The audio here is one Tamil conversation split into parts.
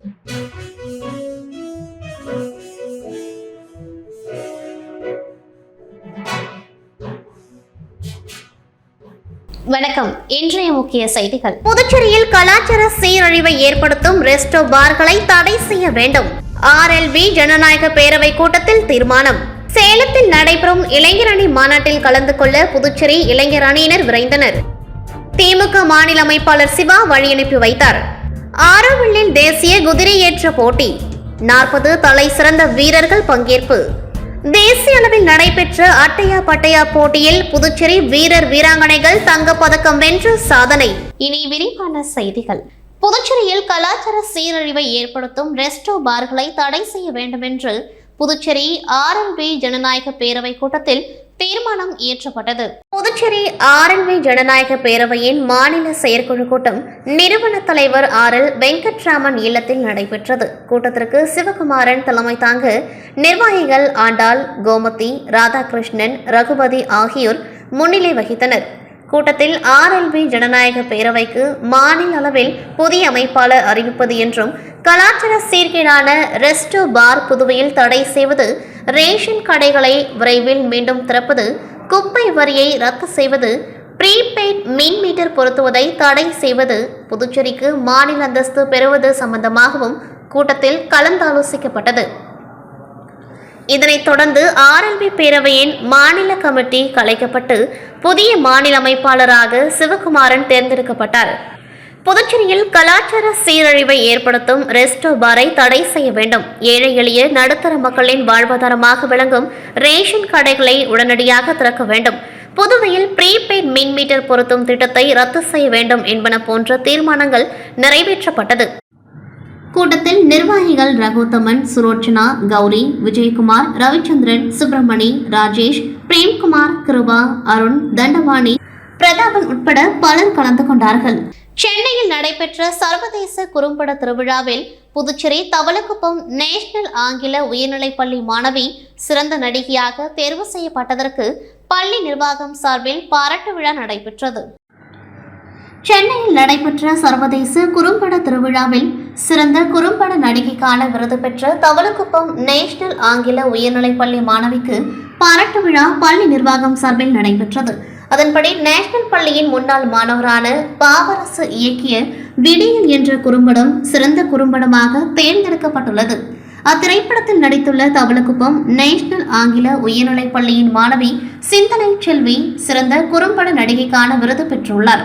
வணக்கம். இன்றைய முக்கிய செய்திகள். புதுச்சேரியில் கலாச்சார சீரழிவை ஏற்படுத்தும் ரெஸ்டோ பார்களை தடை செய்ய வேண்டும். ஆர்எல்வி ஜனநாயக பேரவை கூட்டத்தில் தீர்மானம். சேலத்தில் நடைபெறும் இளைஞர் அணி மாநாட்டில் கலந்து கொள்ள புதுச்சேரி இளைஞர் அணியினர் விரைந்தனர். திமுக மாநில அமைப்பாளர் சிவா வழியனுப்பி வைத்தார். ஆரோவில்லில் தேசிய குதிரையேற்ற போட்டி. நாற்பது தலை சிறந்த வீரர்கள் பங்கேற்பு. தேசிய அளவில் நடைபெற்ற அட்டையா பட்டையா போட்டியில் புதுச்சேரி வீரர் வீராங்கனைகள் தங்கப்பதக்கம் வென்று சாதனை. இனி விரிவான செய்திகள். புதுச்சேரியில் கலாச்சார சீரழிவை ஏற்படுத்தும் ரெஸ்டோ பார்களை தடை செய்ய வேண்டும் என்று புதுச்சேரி ஆர்எல்பி ஜனநாயக பேரவை கூட்டத்தில் தீர்மானம் இயற்றப்பட்டது. புதுச்சேரி ஆர்எல்வி ஜனநாயக பேரவையின் மாநில செயற்குழு கூட்டம் நிறுவன தலைவர் ஆர் எல் வெங்கட்ராமன் இல்லத்தில் நடைபெற்றது. கூட்டத்திற்கு சிவகுமாரன் தலைமை தாங்க நிர்வாகிகள் ஆண்டாள் கோமதி ராதாகிருஷ்ணன் ரகுபதி ஆகியோர் முன்னிலை வகித்தனர். கூட்டத்தில் ஆர்எல்பி ஜனநாயக பேரவைக்கு மாநில அளவில் புதிய அமைப்பாளர் அறிவிப்பது என்றும் கலாச்சார சீர்கேடான ரெஸ்டோ பார் புதுவையில் தடை செய்வது ரேஷன் கடைகளை விரைவில் மீண்டும் திறப்பது குப்பை வரியை ரத்து செய்வது ப்ரீபெய்ட் மின் மீட்டர் பொருத்துவதை தடை செய்வது புதுச்சேரிக்கு மாநில அந்தஸ்து பெறுவது சம்பந்தமாகவும் கூட்டத்தில் கலந்தாலோசிக்கப்பட்டது. இதனைத் தொடர்ந்து ஆர்எல்பி பேரவையின் மாநில கமிட்டி கலைக்கப்பட்டு புதிய மாநில அமைப்பாளராக சிவகுமாரன் தேர்ந்தெடுக்கப்பட்டார். புதுச்சேரியில் கலாச்சார சீரழிவை ஏற்படுத்தும் ரெஸ்டோ பாரை தடை செய்ய வேண்டும். ஏழை எளிய நடுத்தர மக்களின் வாழ்வாதாரமாக விளங்கும் ரேஷன் கடைகளை உடனடியாக திறக்க வேண்டும். புதுவையில் ப்ரீபெய்ட் மின் மீட்டர் பொருத்தும் திட்டத்தை ரத்து செய்ய வேண்டும் என்பன போன்ற தீர்மானங்கள் நிறைவேற்றப்பட்டது. கூட்டத்தில் நிர்வாகிகள் ரகுத்தமன் சுரோச்சனா கௌரி விஜயகுமார் ரவிச்சந்திரன் சுப்பிரமணி ராஜேஷ் பிரேம்குமார் கிருபா அருண் தண்டவாணி பிரதாபன் உட்பட பலர் கலந்து கொண்டார்கள். சென்னையில் நடைபெற்ற சர்வதேச குறும்பட திருவிழாவில் புதுச்சேரி தவளக்குப்பம் நேஷனல் ஆங்கில உயர்நிலைப் பள்ளி மாணவி சிறந்த நடிகையாக தேர்வு செய்யப்பட்டதற்கு பள்ளி நிர்வாகம் சார்பில் பாராட்டு விழா நடைபெற்றது. சென்னையில் நடைபெற்ற சர்வதேச குறும்பட திருவிழாவில் சிறந்த குறும்பட நடிகைக்கான விருது பெற்ற தவளக்குப்பம் நேஷனல் ஆங்கில உயர்நிலைப்பள்ளி மாணவிக்கு பாராட்டு விழா பள்ளி நிர்வாகம் சார்பில் நடைபெற்றது. அதன்படி நேஷனல் பள்ளியின் முன்னாள் மாணவரான பாவரசு இயக்கிய விடியல் என்ற குறும்படம் சிறந்த குறும்படமாக தேர்ந்தெடுக்கப்பட்டுள்ளது. அத்திரைப்படத்தில் நடித்துள்ள தவளக்குப்பம் நேஷனல் ஆங்கில உயர்நிலைப் பள்ளியின் மாணவி சிந்தனை செல்வி சிறந்த குறும்பட நடிகைக்கான விருது பெற்றுள்ளார்.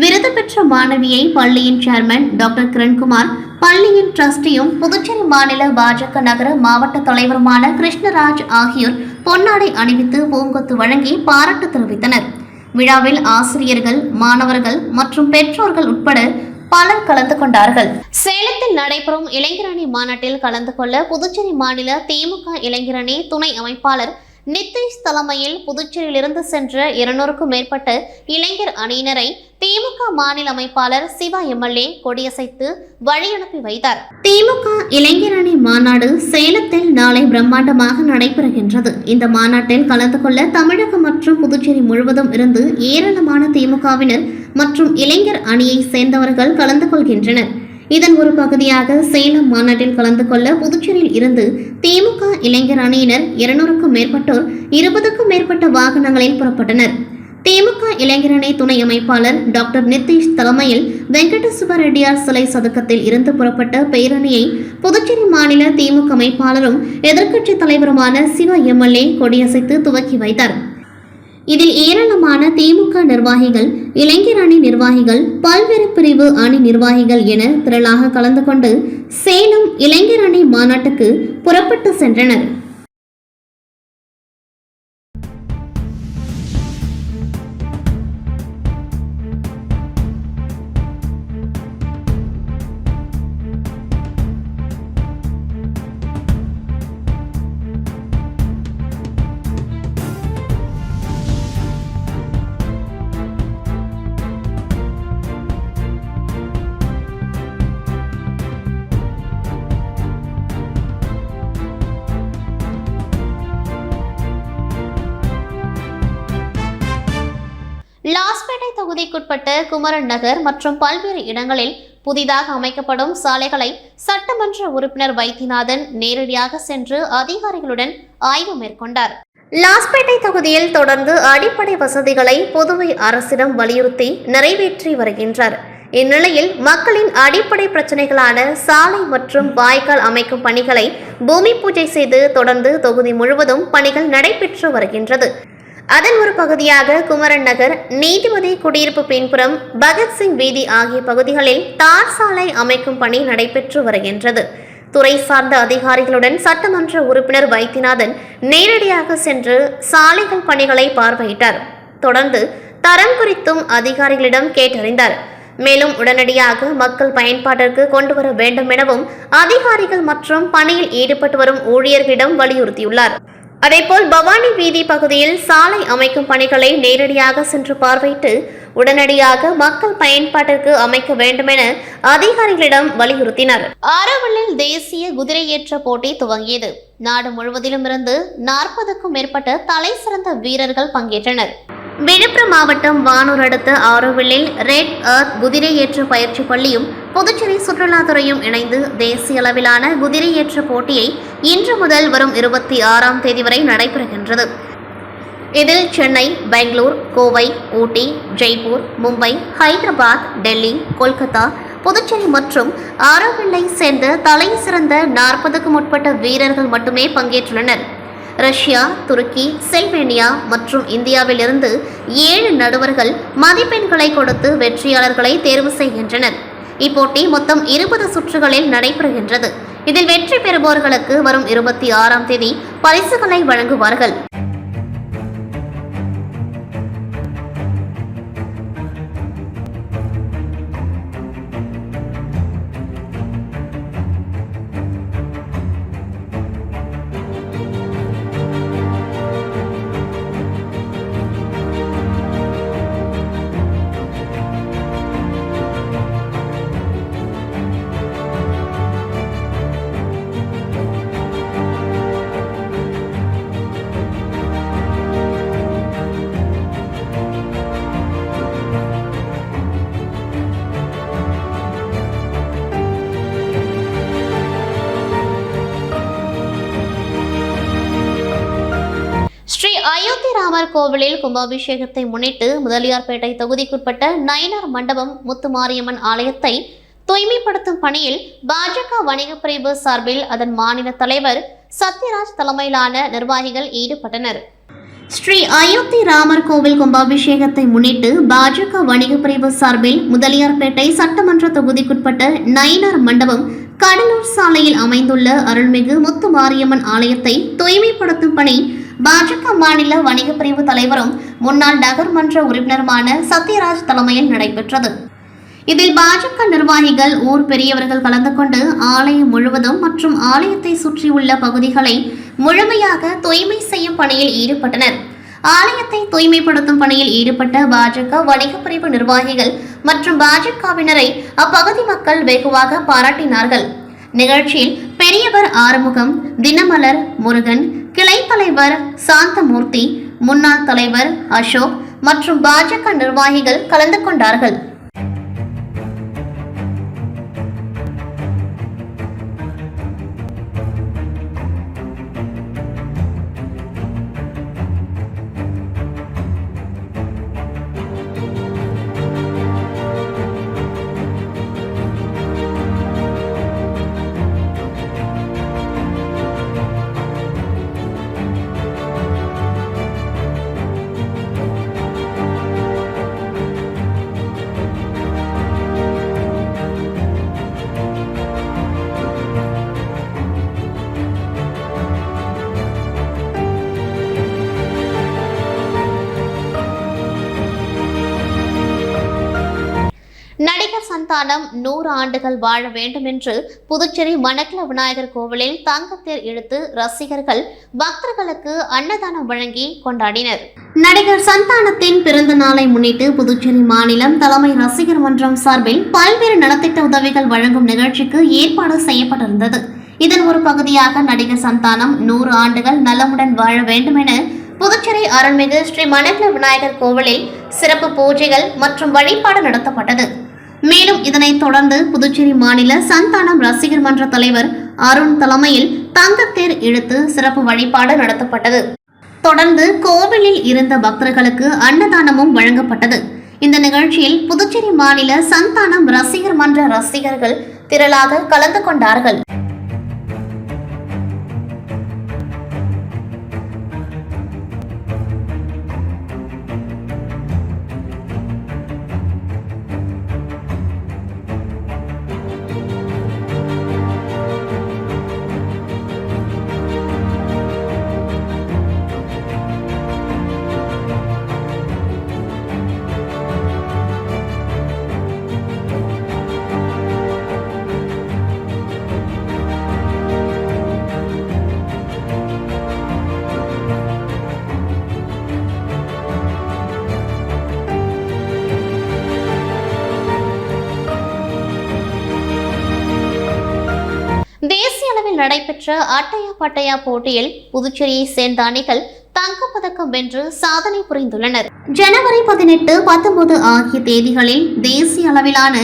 விருது பெற்ற மாணவியை பள்ளியின் சேர்மன் டாக்டர் கிரண்குமார் பள்ளியின் ட்ரஸ்டியும் புதுச்சேரி மாநில பாஜக நகர மாவட்ட தலைவருமான கிருஷ்ணராஜ் ஆகியோர் பொன்னாடை அணிவித்து பூங்கொத்து வழங்கி பாராட்டு தெரிவித்தனர். விழாவில் ஆசிரியர்கள் மாணவர்கள் மற்றும் பெற்றோர்கள் உட்பட பலர் கலந்து கொண்டார்கள். சேலத்தில் நடைபெறும் இளைஞரணி மாநாட்டில் கலந்து கொள்ள புதுச்சேரி மாநில திமுக இளைஞரணி துணை அமைப்பாளர் நிதிஷ் தலைமையில் புதுச்சேரியிலிருந்து சென்ற இருநூறுக்கும் மேற்பட்ட இளைஞர் அணியினரை திமுக மாநில அமைப்பாளர் சிவா எம்எல்ஏ கொடியசைத்து வழியனுப்பி வைத்தார். திமுக இளைஞர் அணி மாநாடு சேலத்தில் நாளை பிரம்மாண்டமாக நடைபெறுகின்றது. இந்த மாநாட்டில் கலந்து கொள்ள தமிழகம் மற்றும் புதுச்சேரி முழுவதும் இருந்து ஏராளமான திமுகவினர் மற்றும் இளைஞர் அணியை சேர்ந்தவர்கள் கலந்து கொள்கின்றனர். இதன் ஒரு பகுதியாக சேலம் மாநாட்டில் கலந்து கொள்ள புதுச்சேரியில் இருந்து திமுக இளைஞர் அணியினர் இருநூறுக்கும் மேற்பட்டோர் இருபதுக்கும் மேற்பட்ட வாகனங்களில் புறப்பட்டனர். திமுக இளைஞரணி துணை அமைப்பாளர் டாக்டர் நிதிஷ் தலைமையில் வெங்கடசுப்ப ரெட்டியார் சிலை சதுக்கத்தில் இருந்து புறப்பட்ட பேரணியை புதுச்சேரி மாநில திமுக அமைப்பாளரும் எதிர்க்கட்சித் தலைவருமான சிவ எம்எல்ஏ கொடியசைத்து துவக்கி வைத்தார். இதில் ஏராளமான திமுக நிர்வாகிகள் இளைஞர் அணி நிர்வாகிகள் பல்வேறு பிரிவு அணி நிர்வாகிகள் என திரளாக கலந்து கொண்டு சேலம் இளைஞர் அணி மாநாட்டுக்கு புறப்பட்டு சென்றனர். தொகுதிக்குட்பட்ட குமரன் நகர் மற்றும் பல்வேறு இடங்களில் புதிதாக அமைக்கப்படும் சாலைகளை சட்டமன்ற உறுப்பினர் வைத்தியநாதன் நேரடியாக சென்று அதிகாரிகளுடன் ஆய்வு மேற்கொண்டார். லாஸ்பேட்டை தொகுதியில் தொடர்ந்து அடிப்படை வசதிகளை புதுவை அரசிடம் வலியுறுத்தி நிறைவேற்றி வருகின்றார். இந்நிலையில் மக்களின் அடிப்படை பிரச்சனைகளான சாலை மற்றும் வாய்க்கால் அமைக்கும் பணிகளை பூமி பூஜை செய்து தொடர்ந்து தொகுதி முழுவதும் பணிகள் நடைபெற்று வருகின்றது. அதன் ஒரு பகுதியாக குமரன் நகர் நீதிபதி குடியிருப்பு பின்புறம் பகத்சிங் வீதி ஆகிய பகுதிகளில் தார் சாலை அமைக்கும் பணி நடைபெற்று வருகின்றது. துறை சார்ந்த அதிகாரிகளுடன் சட்டமன்ற உறுப்பினர் வைத்தியநாதன் நேரடியாக சென்று சாலைகள் பணிகளை பார்வையிட்டார். தொடர்ந்து தரம் குறித்தும் அதிகாரிகளிடம் கேட்டறிந்தார். மேலும் உடனடியாக மக்கள் பயன்பாட்டிற்கு கொண்டு வர வேண்டும் எனவும் அதிகாரிகள் மற்றும் பணியில் ஈடுபட்டு வரும் ஊழியர்களிடம் வலியுறுத்தியுள்ளார். அதேபோல் பவானி வீதி பகுதியில் சாலை அமைக்கும் பணிகளை நேரடியாக சென்று பார்வையிட்டு உடனடியாக மக்கள் பயன்பாட்டிற்கு அமைக்க வேண்டும் என அதிகாரிகளிடம் வலியுறுத்தினர். ஆரோவில்லில் தேசிய குதிரையேற்ற போட்டி துவங்கியது. நாடு முழுவதிலும் இருந்து நாற்பதுக்கும் மேற்பட்ட தலை சிறந்த வீரர்கள் பங்கேற்றனர். விழுப்புரம் மாவட்டம் வானூர் அடுத்த ஆரோவில்லில் ரெட் எர்த் குதிரையேற்ற பயிற்சி பள்ளியும் புதுச்சேரி சுற்றுலாத்துறையும் இணைந்து தேசிய அளவிலான குதிரையேற்ற போட்டியை இன்று முதல் வரும் இருபத்தி ஆறாம் தேதி வரை நடைபெறுகின்றது. இதில் சென்னை பெங்களூர் கோவை ஊட்டி ஜெய்ப்பூர் மும்பை ஹைதராபாத் டெல்லி கொல்கத்தா புதுச்சேரி மற்றும் ஆரோவில்லை சேர்ந்த தலை சிறந்த நாற்பதுக்கும் உட்பட்ட வீரர்கள் மட்டுமே பங்கேற்றுள்ளனர். ரஷ்யா துருக்கி செல்வேனியா மற்றும் இந்தியாவிலிருந்து ஏழு நடுவர்கள் மதிப்பெண்களை கொடுத்து வெற்றியாளர்களை தேர்வு செய்கின்றனர். இப்போட்டி மொத்தம் இருபது சுற்றுகளில் நடைபெறுகின்றது. இதில் வெற்றி பெறுபவர்களுக்கு வரும் இருபத்தி ஆறாம் தேதி பரிசுகளை வழங்குவார்கள். அயோத்தி கோவிலில் கும்பாபிஷேகத்தை முன்னிட்டு முதலியார்பேட்டை தொகுதிக்குட்பட்ட நயினார் மண்டபம் முத்துமாரியம்மன் ஆலயத்தை தூய்மைப்படுத்தும் பணியில் பாஜக வணிகப் பிரிவு சார்பில் அதன் மாநில தலைவர் சத்யராஜ் தலைமையிலான நிர்வாகிகள் ஈடுபட்டனர். ஸ்ரீ அயோத்தி ராமர் கோவில் கும்பாபிஷேகத்தை முன்னிட்டு பாஜக வணிகப் பிரிவு சார்பில் முதலியார்பேட்டை சட்டமன்ற தொகுதிக்குட்பட்ட நயினார் மண்டபம் கடலூர் சாலையில் அமைந்துள்ள அருள்மிகு முத்துமாரியம்மன் ஆலயத்தை தூய்மைப்படுத்தும் பணி பாஜக மாநில வணிகப் பிரிவு தலைவரும் முன்னாள் நகர்மன்ற உறுப்பினருமான சத்யராஜ் தலைமையில் நடைபெற்றது. இதில் பாஜக நிர்வாகிகள் ஊர் பெரியவர்கள் கலந்து கொண்டு ஆலயம் முழுவதும் மற்றும் ஆலயத்தை சுற்றியுள்ள பகுதிகளை முழுமையாக தூய்மை செய்யும் பணியில் ஈடுபட்டனர். ஆலயத்தை தூய்மைப்படுத்தும் பணியில் ஈடுபட்ட பாஜக வணிகப் பிரிவு நிர்வாகிகள் மற்றும் பாஜகவினரை அப்பகுதி மக்கள் வெகுவாக பாராட்டினார்கள். நிகழ்ச்சியில் பெரியவர் ஆறுமுகம் தினமலர் முருகன் கிளை தலைவர் சாந்தமூர்த்தி முன்னாள் தலைவர் அசோக் மற்றும் பாஜக நிர்வாகிகள் கலந்து கொண்டார்கள். சந்தானம் நூறு ஆண்டுகள் வாழ வேண்டும் என்று புதுச்சேரி மணக்கல விநாயகர் கோவிலில் தங்கத்தேர் இழுத்து ரசிகர்கள் பக்தர்களுக்கு அன்னதானம் வழங்கி கொண்டாடினர். நடிகர் சந்தானத்தின் பிறந்த நாளை முன்னிட்டு புதுச்சேரி மாநிலம் தலைமை ரசிகர் மன்றம் சார்பில் பல்வேறு நலத்திட்ட உதவிகள் வழங்கும் நிகழ்ச்சிக்கு ஏற்பாடு செய்யப்பட்டிருந்தது. இதன் ஒரு பகுதியாக நடிகர் சந்தானம் நூறு ஆண்டுகள் நலமுடன் வாழ வேண்டும் என புதுச்சேரி அருள்மிகு ஸ்ரீ மணக்கல விநாயகர் கோவிலில் சிறப்பு பூஜைகள் மற்றும் வழிபாடு நடத்தப்பட்டது. மேலும் இதனைத் தொடர்ந்து புதுச்சேரி மாநில சந்தானம் ரசிகர் மன்ற தலைவர் அருண் தலைமையில் தங்கத்தேர் இழுத்து சிறப்பு வழிபாடு நடத்தப்பட்டது. தொடர்ந்து கோவிலில் இருந்த பக்தர்களுக்கு அன்னதானமும் வழங்கப்பட்டது. இந்த நிகழ்ச்சியில் புதுச்சேரி மாநில சந்தானம் ரசிகர் மன்ற ரசிகர்கள் திரளாக கலந்து கொண்டார்கள். நடைபெற்ற அட்டையா பட்டையா போட்டியில் புதுச்சேரியை சேர்ந்த அணிகள் தங்கப்பதக்கம் வென்று சாதனை புரிந்துள்ளனர். ஜனவரி பதினெட்டு பத்தொன்பது ஆகிய தேதிகளில் தேசிய அளவிலான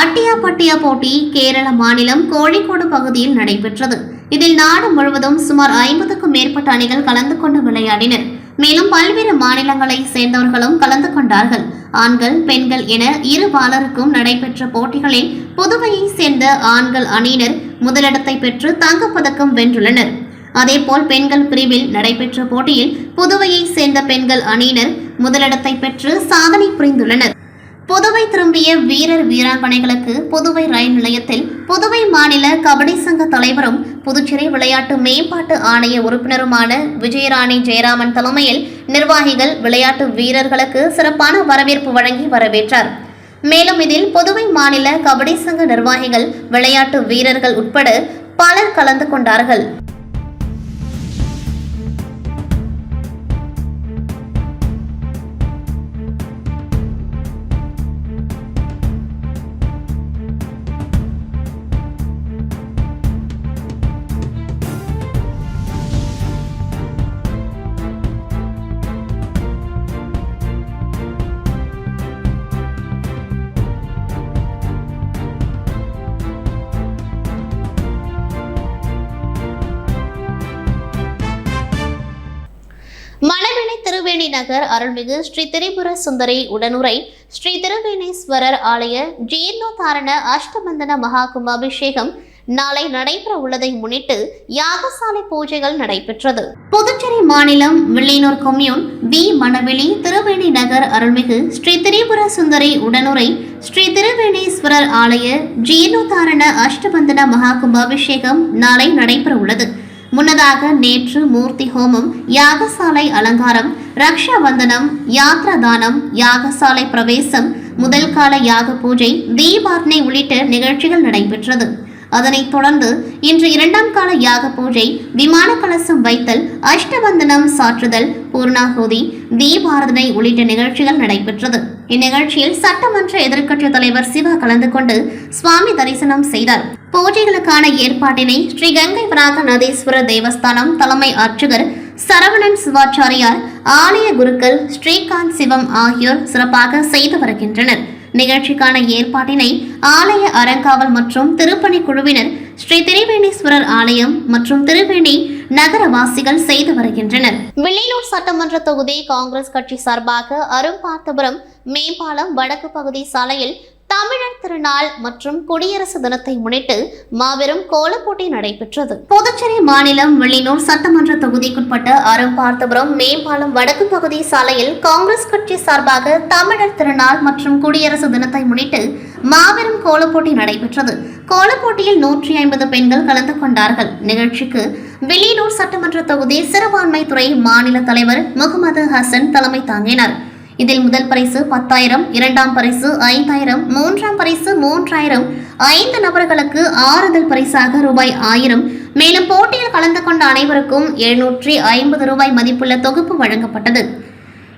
அட்டியா பட்டியா போட்டி கேரள மாநிலம் கோழிக்கோடு பகுதியில் நடைபெற்றது. இதில் நாடு முழுவதும் சுமார் ஐம்பதுக்கும் மேற்பட்ட அணிகள் கலந்து கொண்டு விளையாடினர். மேலும் பல்வேறு மாநிலங்களை சேர்ந்தவர்களும் கலந்து கொண்டார்கள். ஆண்கள் பெண்கள் என இரு பாலருக்கும் நடைபெற்ற போட்டிகளில் புதுவையை சேர்ந்த ஆண்கள் அணியினர் முதலிடத்தை பெற்று தங்கப்பதக்கம் வென்றுள்ளனர். அதேபோல் பெண்கள் பிரிவில் நடைபெற்ற போட்டியில் புதுவையை சேர்ந்த பெண்கள் அணியினர் முதலிடத்தை பெற்று சாதனை புரிந்துள்ளனர். புதுவை திரும்பிய வீரர் வீராங்கனைகளுக்கு புதுவை ரயில் நிலையத்தில் புதுவை மாநில கபடி சங்க தலைவரும் புதுச்சேரி விளையாட்டு மேம்பாட்டு ஆணைய உறுப்பினருமான விஜயராணி ஜெயராமன் தலைமையில் நிர்வாகிகள் விளையாட்டு வீரர்களுக்கு சிறப்பான வரவேற்பு வழங்கி வரவேற்றார். மேலும் இதில் புதுவை மாநில கபடி சங்க நிர்வாகிகள் விளையாட்டு வீரர்கள் உட்பட பலர் கலந்து கொண்டார்கள். நகர் அருள்மிகு ஸ்ரீ திரிபுர சுந்தரி உடனுரை ஸ்ரீ திருவேணேஸ்வரர் ஆலய ஜீர்ணோதாரண அஷ்டபந்தன மகா கும்பாபிஷேகம் நாளை நடைபெற உள்ளதை முன்னிட்டு யாகசாலை பூஜைகள் நடைபெற்றது. புதுச்சேரி மாநிலம் வில்லியனூர் கொம்யூன் வி. மணவெளி திருவேணி நகர் அருள்மிகு ஸ்ரீ திரிபுர சுந்தரி உடனுரை ஸ்ரீ திருவேணேஸ்வரர் ஆலய ஜீர்ணோதாரண அஷ்டபந்தன மகா கும்பாபிஷேகம் நாளை நடைபெற உள்ளது. முன்னதாக நேற்று மூர்த்தி ஹோமம் யாகசாலை அலங்காரம் ரக்ஷா வந்தனம் யாத்ரதானம் யாகசாலை பிரவேசம் முதல் கால யாக பூஜை தீபார்த்தனை உள்ளிட்ட நிகழ்ச்சிகள் நடைபெற்றது. அதனைத் தொடர்ந்து இன்று இரண்டாம் கால யாக பூஜை விமான கலசம் வைத்தல் அஷ்டபந்தனம் சாற்றுதல் பூர்ணாகுதி தீபாரதனை உள்ளிட்ட நிகழ்ச்சிகள் நடைபெற்றது. இந்நிகழ்ச்சியில் சட்டமன்ற எதிர்க்கட்சித் தலைவர் சிவா கலந்து கொண்டு சுவாமி தரிசனம் செய்தார். பூஜைகளுக்கான ஏற்பாட்டினை ஸ்ரீ கங்கை வராக நதீஸ்வரர் தேவஸ்தானம் தலைமை அர்ச்சகர் சரவணன் சிவாச்சாரியார் ஆலய குருக்கள் ஸ்ரீகாந்த் சிவம் ஆகியோர் சிறப்பாக செய்து வருகின்றனர். நிகழ்ச்சிக்கான ஏற்பாட்டினை ஆலய அறங்காவல் மற்றும் திருப்பணி குழுவினர் ஸ்ரீ திருவேணீஸ்வரர் ஆலயம் மற்றும் திருவேணி நகரவாசிகள் செய்து வருகின்றனர். வில்லியனூர் சட்டமன்ற தொகுதி காங்கிரஸ் கட்சி சார்பாக அரும்பார்த்தபுரம் மேம்பாலம் வடக்கு பகுதி சாலையில் தமிழர் திருநாள் மற்றும் குடியரசு தினத்தை முன்னிட்டு மாபெரும் கோலப்போட்டி நடைபெற்றது. புதுச்சேரி மாநிலம் வெள்ளினூர் சட்டமன்ற தொகுதிக்குட்பட்ட அரும்பார்த்தபுரம் மேம்பாலம் வடக்கு பகுதி சாலையில் காங்கிரஸ் கட்சி சார்பாக தமிழர் திருநாள் மற்றும் குடியரசு தினத்தை முன்னிட்டு மாபெரும் கோலப்போட்டி நடைபெற்றது. கோலப்போட்டியில் நூற்றி ஐம்பது பெண்கள் கலந்து கொண்டார்கள். நிகழ்ச்சிக்கு வில்லியனூர் சட்டமன்ற தொகுதி சிறுபான்மை துறை மாநில தலைவர் முகமது ஹசன் தலைமை தாங்கினார். இதில் முதல் பரிசு பத்தாயிரம் இரண்டாம் பரிசு ஐந்தாயிரம் மூன்றாம் பரிசு மூன்றாயிரம். ஐந்து நபர்களுக்கு ஆறுதல் பரிசாக ரூபாய் ஆயிரம். மேலும் போட்டியில் கலந்து கொண்ட அனைவருக்கும் எழுநூற்றி ஐம்பது ரூபாய் மதிப்புள்ள தொகுப்பு வழங்கப்பட்டது.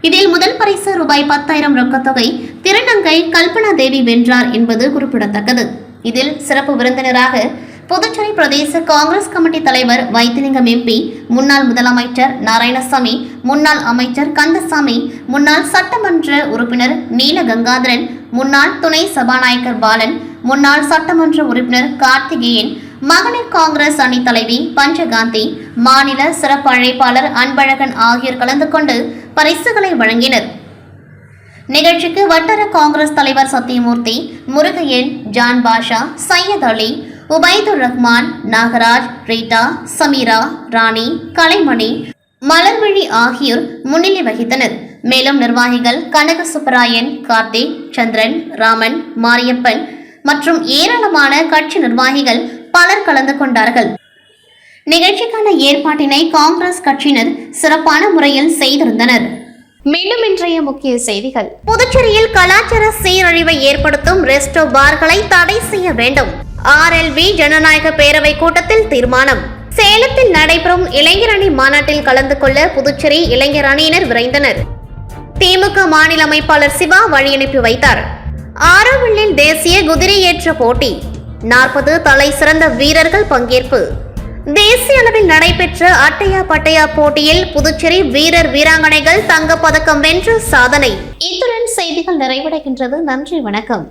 இதில் முதல் பரிசு ரூபாய் பத்தாயிரம் ரொக்கத்தொகை திருநங்கை கல்பனா தேவி வென்றார் என்பது குறிப்பிடத்தக்கது. இதில் சிறப்பு விருந்தினராக புதுச்சேரி பிரதேச காங்கிரஸ் கமிட்டி தலைவர் வைத்திலிங்கம் எம்பி முன்னாள் முதலமைச்சர் நாராயணசாமி முன்னாள் அமைச்சர் கந்தசாமி முன்னாள் சட்டமன்ற உறுப்பினர் நீல கங்காதரன் முன்னாள் துணை சபாநாயகர் பாலன் முன்னாள் சட்டமன்ற உறுப்பினர் கார்த்திகேயன் மகளிர் காங்கிரஸ் அணி தலைவி பஞ்சகாந்தி மாநில சிறப்பு அழைப்பாளர் அன்பழகன் ஆகியோர் கலந்து கொண்டு பரிசுகளை வழங்கினர். நிகழ்ச்சிக்கு வட்டார காங்கிரஸ் தலைவர் சத்தியமூர்த்தி முருகையன் ஜான் பாஷா சையத் அலி உபைதுர் ரஹ்மான் நாகராஜ் ரீட்டா சமீரா ராணி கலைமணி மலர்விழி ஆகியோர் முன்னிலை வகித்தனர். மேலும் நிர்வாகிகள் கனக சுப்பராயன் கார்த்திக் சந்திரன் ராமன் மாரியப்பன் மற்றும் ஏராளமான கட்சி நிர்வாகிகள் பலர் கலந்து கொண்டார்கள். நிகழ்ச்சிக்கான ஏற்பாட்டினை காங்கிரஸ் கட்சியினர் சிறப்பான முறையில் செய்திருந்தனர். மீண்டும் இன்றைய முக்கிய செய்திகள். புதுச்சேரியில் கலாச்சார சீரழிவை ஏற்படுத்தும் ரெஸ்டோ பார்களை தடை செய்ய வேண்டும். ஆர்எல்வி ஜனநாயக பேரவை கூட்டத்தில் தீர்மானம். சேலத்தில் நடைபெறும் இளைஞர் அணி மாநாட்டில் கலந்து கொள்ள புதுச்சேரி இளைஞர் அணியினர் விரைந்தனர். திமுக மாநில அமைப்பாளர் சிவா வழியனுப்பி வைத்தார். ஆரோவில்லில் தேசிய குதிரையேற்ற போட்டி. நாற்பது தலை சிறந்த வீரர்கள் பங்கேற்பு. தேசிய அளவில் நடைபெற்ற அட்டையா பட்டையா போட்டியில் புதுச்சேரி வீரர் வீராங்கனைகள் தங்கப் பதக்கம் சாதனை. இத்துடன் செய்திகள் நிறைவடைகின்றது. நன்றி வணக்கம்.